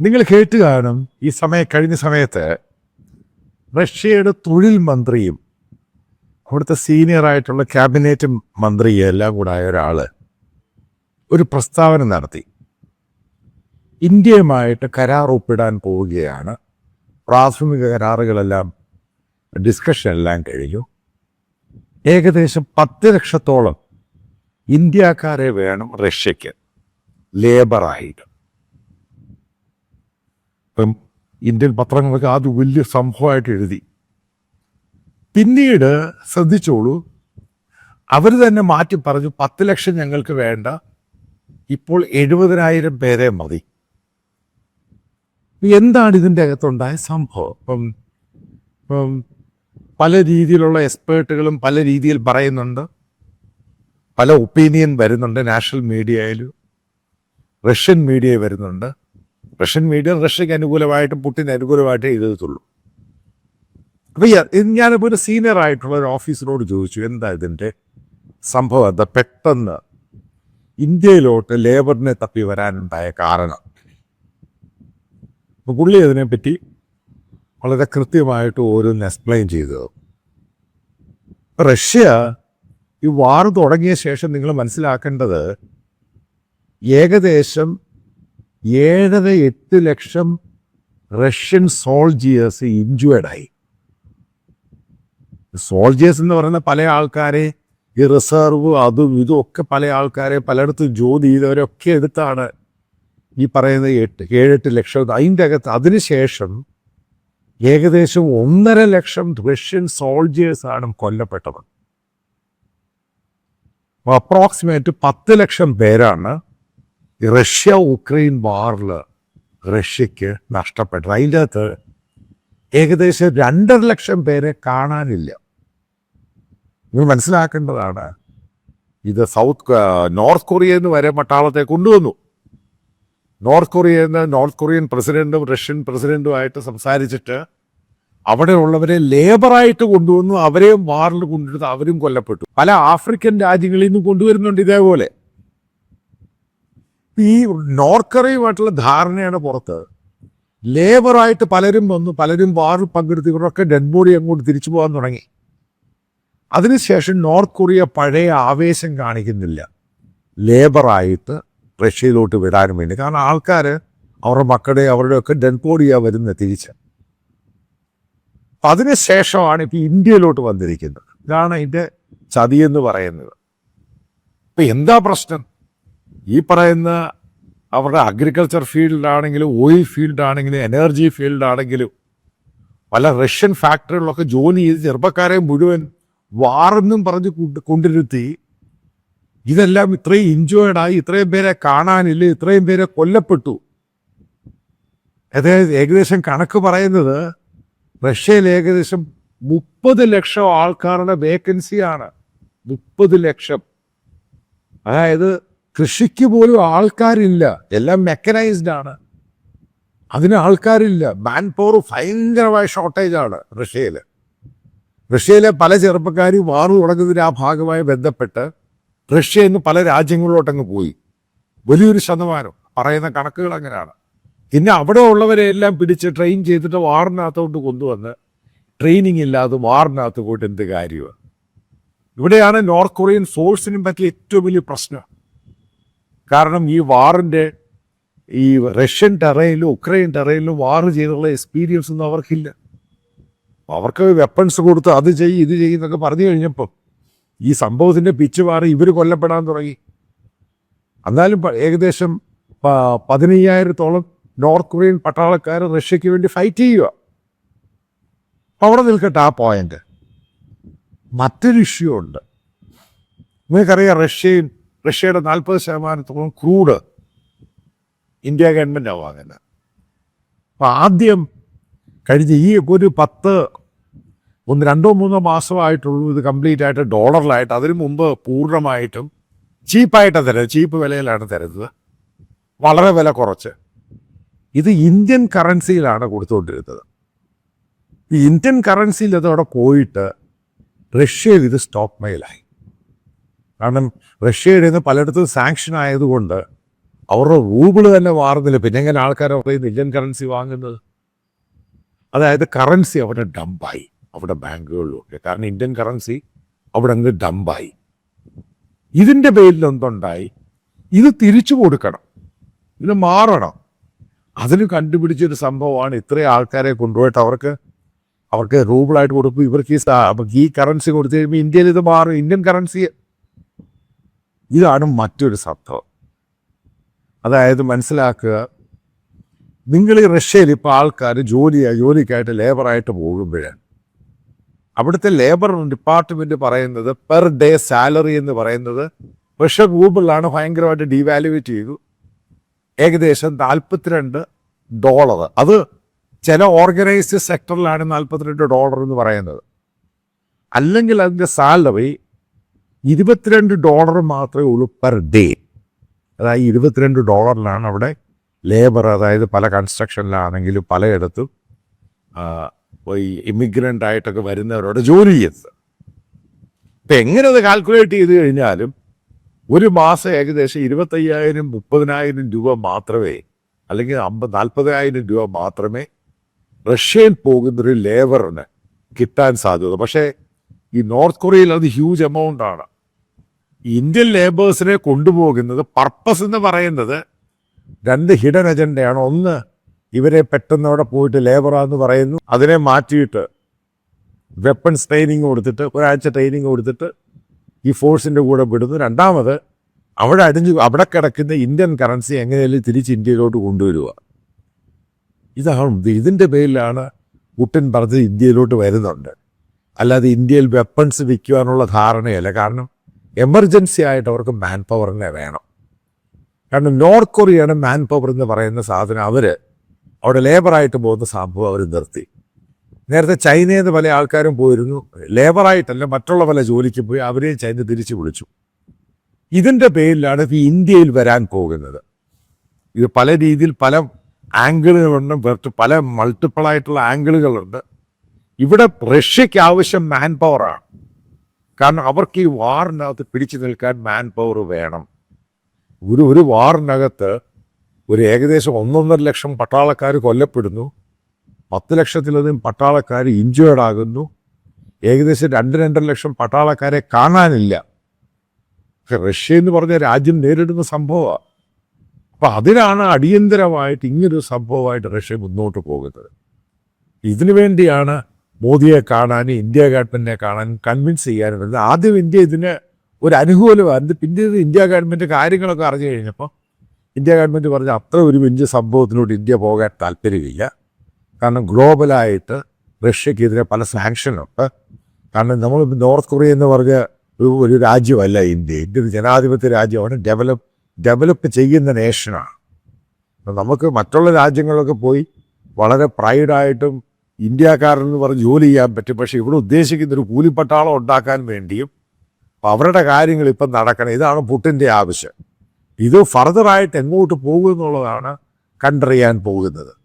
നിങ്ങൾ കേട്ട് കാണും ഈ സമയം കഴിഞ്ഞ സമയത്ത് റഷ്യയുടെ തൊഴിൽ മന്ത്രിയും അവിടുത്തെ സീനിയർ ആയിട്ടുള്ള ക്യാബിനറ്റ് മന്ത്രിയും എല്ലാം കൂടായ ഒരാൾ ഒരു പ്രസ്താവന നടത്തി. ഇന്ത്യയുമായിട്ട് കരാർ ഒപ്പിടാൻ പോവുകയാണ്. പ്രാഥമിക കരാറുകളെല്ലാം ഡിസ്കഷൻ എല്ലാം കഴിഞ്ഞു. ഏകദേശം പത്ത് ലക്ഷത്തോളം ഇന്ത്യക്കാരെ വേണം റഷ്യക്ക് ലേബറായിട്ട് ഇപ്പം ഇന്ത്യൻ പത്രങ്ങളൊക്കെ അത് വലിയ സംഭവമായിട്ട് എഴുതി. പിന്നീട് ശ്രദ്ധിച്ചോളൂ അവർ തന്നെ മാറ്റി പറഞ്ഞു പത്ത് ലക്ഷം ഞങ്ങൾക്ക് വേണ്ട ഇപ്പോൾ എഴുപതിനായിരം പേരെ മതി. എന്താണ് ഇതിന്റെ അകത്തുണ്ടായ സംഭവം? ഇപ്പം ഇപ്പം പല രീതിയിലുള്ള എക്സ്പേർട്ടുകളും പല രീതിയിൽ പറയുന്നുണ്ട്. പല ഒപ്പീനിയൻ വരുന്നുണ്ട് നാഷണൽ മീഡിയയിലും റഷ്യൻ മീഡിയ വരുന്നുണ്ട്. റഷ്യൻ മീഡിയ റഷ്യക്ക് അനുകൂലമായിട്ടും പുട്ടിന് അനുകൂലമായിട്ടേ എഴുതത്തുള്ളൂ അപ്പം ഞാനിപ്പോൾ ഒരു സീനിയർ ആയിട്ടുള്ള ഒരു ഓഫീസറോട് ചോദിച്ചു എന്താ ഇതിന്റെ സംഭവം? എന്താ പെട്ടെന്ന് ഇന്ത്യയിലോട്ട് ലേബറിനെ തപ്പി വരാനുണ്ടായ കാരണം? അപ്പോൾ പുള്ളി അതിനെപ്പറ്റി വളരെ കൃത്യമായിട്ട് ഓരോന്ന് എക്സ്പ്ലെയിൻ ചെയ്തത് റഷ്യ ഈ വാർ തുടങ്ങിയ ശേഷം നിങ്ങൾ മനസ്സിലാക്കേണ്ടത് ഏകദേശം ഏഴര എട്ട് ലക്ഷം റഷ്യൻ സോൾജിയേഴ്സ് ഇഞ്ചുവേർഡായി സോൾജിയേഴ്സ് എന്ന് പറയുന്ന പല ആൾക്കാരെ ഈ റിസർവ് അതും ഇതും ഒക്കെ പല ആൾക്കാരെ പലയിടത്തും ജോലി ചെയ്തവരൊക്കെ എടുത്താണ് ഈ പറയുന്ന എട്ട് ഏഴെട്ട് ലക്ഷം. അതിന്റെ അകത്ത് അതിനുശേഷം ഏകദേശം ഒന്നര ലക്ഷം റഷ്യൻ സോൾജിയേഴ്സാണ് കൊല്ലപ്പെട്ടത്. അപ്രോക്സിമേറ്റ് പത്ത് ലക്ഷം പേരാണ് റഷ്യ ഉക്രൈൻ വാറിൽ റഷ്യക്ക് നഷ്ടപ്പെട്ടത്. അതിന്റെ അകത്ത് ഏകദേശം രണ്ടര ലക്ഷം പേരെ കാണാനില്ല. നിങ്ങൾ മനസ്സിലാക്കേണ്ടതാണ് ഇത് സൗത്ത് നോർത്ത് കൊറിയയിൽ നിന്ന് വരെ പട്ടാളത്തെ കൊണ്ടുവന്നു. നോർത്ത് കൊറിയയിൽ നിന്ന് നോർത്ത് കൊറിയൻ പ്രസിഡന്റും റഷ്യൻ പ്രസിഡന്റുമായിട്ട് സംസാരിച്ചിട്ട് അവിടെ ഉള്ളവരെ ലേബറായിട്ട് കൊണ്ടുവന്നു അവരെയും വാറിൽ കൊണ്ടുവരുന്നത് അവരും കൊല്ലപ്പെട്ടു. പല ആഫ്രിക്കൻ രാജ്യങ്ങളിൽ നിന്നും കൊണ്ടുവരുന്നുണ്ട് ഇതേപോലെ. ഈ നോർത്ത് ധാരണയുടെ പുറത്ത്. ലേബറായിട്ട് പലരും വന്നു പലരും വാറിൽ പങ്കെടുത്തവരൊക്കെ ഡെഡ് ബോഡി അങ്ങോട്ട് തിരിച്ചു പോകാൻ തുടങ്ങി. അതിനുശേഷം നോർത്ത് കൊറിയ പഴയ ആവേശം കാണിക്കുന്നില്ല. ലേബറായിട്ട് റഷ്യയിലോട്ട് വിടാനും വേണ്ടി. കാരണം ആൾക്കാർ അവരുടെ മക്കളുടെ അവരുടെയൊക്കെ ഡെഡ് ബോഡിയാണ് വരുന്നത് തിരിച്ച്. അപ്പം അതിനുശേഷമാണ് ഇപ്പോൾ ഇന്ത്യയിലോട്ട് വന്നിരിക്കുന്നത്. ഇതാണ് അതിന്റെ ചതി എന്ന് പറയുന്നത്. ഇപ്പം എന്താ പ്രശ്നം? ഈ പറയുന്ന അവരുടെ അഗ്രികൾച്ചർ ഫീൽഡിലാണെങ്കിലും ഓയിൽ ഫീൽഡാണെങ്കിലും എനർജി ഫീൽഡാണെങ്കിലും പല റഷ്യൻ ഫാക്ടറികളിലൊക്കെ ജോലി ചെയ്ത് ചെറുപ്പക്കാരെ മുഴുവൻ വാറെന്നും പറഞ്ഞ് കൊണ്ട് കൊണ്ടിരുത്തി ഇതെല്ലാം ഇത്രയും ഇഞ്ചോർഡായി ഇത്രയും പേരെ കാണാനില്ല ഇത്രയും പേരെ കൊല്ലപ്പെട്ടു. അതായത് ഏകദേശം കണക്ക് പറയുന്നത് റഷ്യയിൽ ഏകദേശം മുപ്പത് ലക്ഷം ആൾക്കാരുടെ വേക്കൻസിയാണ് മുപ്പത് ലക്ഷം. അതായത് കൃഷിക്ക് പോലും ആൾക്കാരില്ല. എല്ലാം മെക്കനൈസ്ഡ് ആണ്. അതിന് ആൾക്കാരില്ല. മാൻ പവർ ഭയങ്കരമായ ഷോർട്ടേജ് ആണ് റഷ്യയിൽ റഷ്യയിലെ പല ചെറുപ്പക്കാരും വാറു തുടങ്ങുന്നതിന് ആ ഭാഗമായി ബന്ധപ്പെട്ട് റഷ്യ നിന്ന് പല രാജ്യങ്ങളിലോട്ടങ്ങ് പോയി. വലിയൊരു ശതമാനം. പറയുന്ന കണക്കുകൾ അങ്ങനെയാണ്. പിന്നെ അവിടെ ഉള്ളവരെ എല്ലാം പിടിച്ച് ട്രെയിൻ ചെയ്തിട്ട് വാറിനകത്തോട്ട് കൊണ്ടുവന്ന് ട്രെയിനിങ് ഇല്ലാതെ വാറിനകത്ത് പോയിട്ട് എന്ത് കാര്യമാണ്? ഇവിടെയാണ് നോർത്ത് കൊറിയൻ സോഴ്സിനും പറ്റിയ ഏറ്റവും വലിയ പ്രശ്നം. കാരണം ഈ വാറിന്റെ ഈ റഷ്യൻ ടെറയിലും ഉക്രൈൻ ടെറയിലും വാർ ചെയ്തുള്ള എക്സ്പീരിയൻസ് ഒന്നും അവർക്കില്ല. അവർക്ക് വെപ്പൺസ് കൊടുത്ത് അത് ചെയ്യും ഇത് ചെയ്യും എന്നൊക്കെ പറഞ്ഞു കഴിഞ്ഞപ്പം ഈ സംഭവത്തിന്റെ പിച്ച് മാറി ഇവർ കൊല്ലപ്പെടാൻ തുടങ്ങി. എന്നാലും ഏകദേശം പതിനയ്യായിരത്തോളം നോർത്ത് കൊറിയൻ പട്ടാളക്കാർ റഷ്യക്ക് വേണ്ടി ഫൈറ്റ് ചെയ്യുക. അവിടെ നിൽക്കട്ടെ ആ പോയിന്റ് മറ്റൊരു ഇഷ്യൂ ഉണ്ട്. നിങ്ങൾക്കറിയാം റഷ്യയിൽ റഷ്യയുടെ നാൽപ്പത് ശതമാനത്തോളം ക്രൂഡ് ഇന്ത്യ ഗവൺമെന്റാണ് വാങ്ങുന്നത് അപ്പം ആദ്യം കഴിഞ്ഞ ഈ ഒരു പത്ത് ഒന്ന് രണ്ടോ മൂന്നോ മാസമായിട്ടുള്ളൂ ഇത് കംപ്ലീറ്റ് ആയിട്ട് ഡോളറിലായിട്ട് അതിനു മുമ്പ് പൂർണമായിട്ടും ചീപ്പായിട്ടാണ് തരുന്നത്. ചീപ്പ് വിലയിലാണ് തരുന്നത്. വളരെ വില കുറച്ച്. ഇത് ഇന്ത്യൻ കറൻസിയിലാണ് കൊടുത്തുകൊണ്ടിരുന്നത്. ഈ ഇന്ത്യൻ കറൻസിയിൽ അതവിടെ പോയിട്ട് റഷ്യയിൽ ഇത് സ്റ്റോക്ക് മെയിലായി കാരണം റഷ്യയുടെ നിന്ന് പലയിടത്തും സാങ്ഷൻ ആയതുകൊണ്ട് അവരുടെ റൂബിൾ തന്നെ മാറുന്നില്ല. പിന്നെ എങ്ങനെ ആൾക്കാർ പറയുന്നത് ഇന്ത്യൻ കറൻസി വാങ്ങുന്നത്? അതായത് കറൻസി അവിടെ ഡംപായി അവിടെ ബാങ്കുകളിലൊക്കെ കാരണം ഇന്ത്യൻ കറൻസി അവിടെ അങ്ങ് ഡംപായി ഇതിന്റെ പേരിൽ എന്തുണ്ടായി? ഇത് തിരിച്ചു കൊടുക്കണം. ഇത് മാറണം. അതിന് കണ്ടുപിടിച്ചൊരു സംഭവമാണ് ഇത്രയും ആൾക്കാരെ കൊണ്ടുപോയിട്ട് അവർക്ക് അവർക്ക് റൂബിളായിട്ട് കൊടുക്കും ഇവർക്ക് ഈ ഈ കറൻസി കൊടുത്തു കഴിയുമ്പോൾ ഇന്ത്യയിൽ ഇത് മാറും. ഇന്ത്യൻ കറൻസി ഇതാണ് മറ്റൊരു സത്വം. അതായത് മനസ്സിലാക്കുക നിങ്ങൾ ഈ റഷ്യയിൽ ഇപ്പോൾ ആൾക്കാർ ജോലിയായി ജോലിക്കായിട്ട് ലേബറായിട്ട് പോകുമ്പോൾ അവിടുത്തെ ലേബർ ഡിപ്പാർട്ട്മെന്റ് പറയുന്നത് പെർ ഡേ സാലറി എന്ന് പറയുന്നത് റഷ്യ റൂബിളാണ് ഭയങ്കരമായിട്ട് ഡീവാലുവേറ്റ് ചെയ്തു. ഏകദേശം നാൽപ്പത്തിരണ്ട് ഡോളർ. അത് ചില ഓർഗനൈസ്ഡ് സെക്ടറിലാണ് നാൽപ്പത്തിരണ്ട് ഡോളർ എന്ന് പറയുന്നത്. അല്ലെങ്കിൽ അതിന്റെ സാലറി ഇരുപത്തിരണ്ട് ഡോളർ മാത്രമേ ഉള്ളൂ പെർ ഡേ അതായത് ഇരുപത്തിരണ്ട് ഡോളറിലാണ് അവിടെ ലേബർ അതായത് പല കൺസ്ട്രക്ഷനിലാണെങ്കിലും പലയിടത്തും ഈ ഇമിഗ്രന്റ് ആയിട്ടൊക്കെ വരുന്നവരോട് ജോലി ചെയ്യുന്നത്. ഇപ്പം എങ്ങനെ അത് കാൽക്കുലേറ്റ് ചെയ്ത് കഴിഞ്ഞാലും ഒരു മാസം ഏകദേശം ഇരുപത്തയ്യായിരം മുപ്പതിനായിരം രൂപ മാത്രമേ അല്ലെങ്കിൽ അമ്പത് നാൽപ്പതിനായിരം രൂപ മാത്രമേ റഷ്യയിൽ പോകുന്നൊരു ലേബറിന് കിട്ടാൻ സാധ്യത പക്ഷേ ഈ നോർത്ത് കൊറിയയിൽ അത് ഹ്യൂജ് എമൗണ്ട് ആണ്. ഇന്ത്യൻ ലേബേഴ്സിനെ കൊണ്ടുപോകുന്നത് പർപ്പസ് എന്ന് പറയുന്നത് രണ്ട് ഹിഡൻ അജണ്ടയാണ് ഒന്ന് ഇവരെ പെട്ടെന്ന് അവിടെ പോയിട്ട് ലേബറാന്ന് പറയുന്നു. അതിനെ മാറ്റിയിട്ട് വെപ്പൺസ് ട്രെയിനിങ് കൊടുത്തിട്ട് ഒരാഴ്ച ട്രെയിനിങ് കൊടുത്തിട്ട് ഈ ഫോഴ്സിന്റെ കൂടെ വിടുന്നു. രണ്ടാമത് അവിടെ അടിഞ്ഞു അവിടെ കിടക്കുന്ന ഇന്ത്യൻ കറൻസി എങ്ങനെയാലും തിരിച്ച് ഇന്ത്യയിലോട്ട് കൊണ്ടുവരിക. ഇതാണ് ഇതിന്റെ പേരിലാണ് പുട്ടിൻ പറഞ്ഞത് ഇന്ത്യയിലോട്ട് വരുന്നുണ്ട്. അല്ലാതെ ഇന്ത്യയിൽ വെപ്പൺസ് വിൽക്കുവാനുള്ള ധാരണയല്ല. കാരണം എമർജൻസി ആയിട്ട് അവർക്ക് മാൻ പവറിനെ വേണം. കാരണം നോർത്ത് കൊറിയയാണ് മാൻ പവർ എന്ന് പറയുന്ന സാധനം അവർ അവിടെ ലേബറായിട്ട് പോകുന്ന സംഭവം അവർ നിർത്തി. നേരത്തെ ചൈനയിൽ നിന്ന് പല ആൾക്കാരും പോയിരുന്നു. ലേബറായിട്ടല്ല മറ്റുള്ള പല ജോലിക്ക് പോയി അവരെയും ചൈന തിരിച്ചു വിളിച്ചു. ഇതിന്റെ പേരിലാണ് ഇപ്പോൾ ഇന്ത്യയിൽ വരാൻ പോകുന്നത്. ഇത് പല രീതിയിൽ പല ആംഗിളുകളുണ്ട് പല മൾട്ടിപ്പിൾ ആയിട്ടുള്ള ആംഗിളുകളുണ്ട് ഇവിടെ റഷ്യക്ക് ആവശ്യം മാൻ പവറാണ് കാരണം അവർക്ക് ഈ വാറിനകത്ത് പിടിച്ചു നിൽക്കാൻ മാൻ പവർ വേണം. ഒരു ഒരു വാറിനകത്ത് ഒരു ഏകദേശം ഒന്നൊന്നര ലക്ഷം പട്ടാളക്കാർ കൊല്ലപ്പെടുന്നു. പത്ത് ലക്ഷത്തിലധികം പട്ടാളക്കാർ ഇഞ്ചേർഡ് ആകുന്നു. ഏകദേശം രണ്ട് രണ്ടര ലക്ഷം പട്ടാളക്കാരെ കാണാനില്ല. റഷ്യ എന്ന് പറഞ്ഞ രാജ്യം നേരിടുന്ന സംഭവമാണ് അപ്പം അതിനാണ് അടിയന്തരമായിട്ട് ഇങ്ങനൊരു സംഭവമായിട്ട് റഷ്യ മുന്നോട്ട് പോകുന്നത്. ഇതിനു വേണ്ടിയാണ് മോദിയെ കാണാനും ഇന്ത്യ ഗവൺമെന്റിനെ കാണാനും കൺവിൻസ് ചെയ്യാനും വരുന്നത് ആദ്യം ഇന്ത്യ ഇതിന് ഒരു അനുകൂലമായിരുന്നു പിന്നെ ഇത് ഇന്ത്യ ഗവൺമെന്റ് കാര്യങ്ങളൊക്കെ അറിഞ്ഞു കഴിഞ്ഞപ്പോൾ ഇന്ത്യ ഗവൺമെന്റ് പറഞ്ഞ അത്ര ഒരു വലിയ സംഭവത്തിനോട് ഇന്ത്യ പോകാൻ താല്പര്യമില്ല. കാരണം ഗ്ലോബലായിട്ട് റഷ്യക്കെതിരെ പല സാങ്ഷനുണ്ട് കാരണം നമ്മൾ നോർത്ത് കൊറിയ എന്ന് പറഞ്ഞ ഒരു രാജ്യമല്ല ഇന്ത്യ. ഇന്ത്യ ഒരു ജനാധിപത്യ രാജ്യമാണ്. ഡെവലപ്പ് ഡെവലപ്പ് ചെയ്യുന്ന നേഷനാണ് നമുക്ക് മറ്റുള്ള രാജ്യങ്ങളൊക്കെ പോയി വളരെ പ്രൈഡായിട്ടും ഇന്ത്യക്കാരെന്ന് പറഞ്ഞ് ജോലി ചെയ്യാൻ പറ്റും. പക്ഷേ ഇവിടെ ഉദ്ദേശിക്കുന്ന ഒരു കൂലിപ്പട്ടാളം ഉണ്ടാക്കാൻ വേണ്ടിയും അവരുടെ കാര്യങ്ങൾ ഇപ്പം നടക്കണം. ഇതാണ് പുട്ടിന്റെ ആവശ്യം. ഇത് ഫർദറായിട്ട് എങ്ങോട്ട് പോകുമെന്നുള്ളതാണ് കണ്ടറിയാൻ പോകുന്നത്.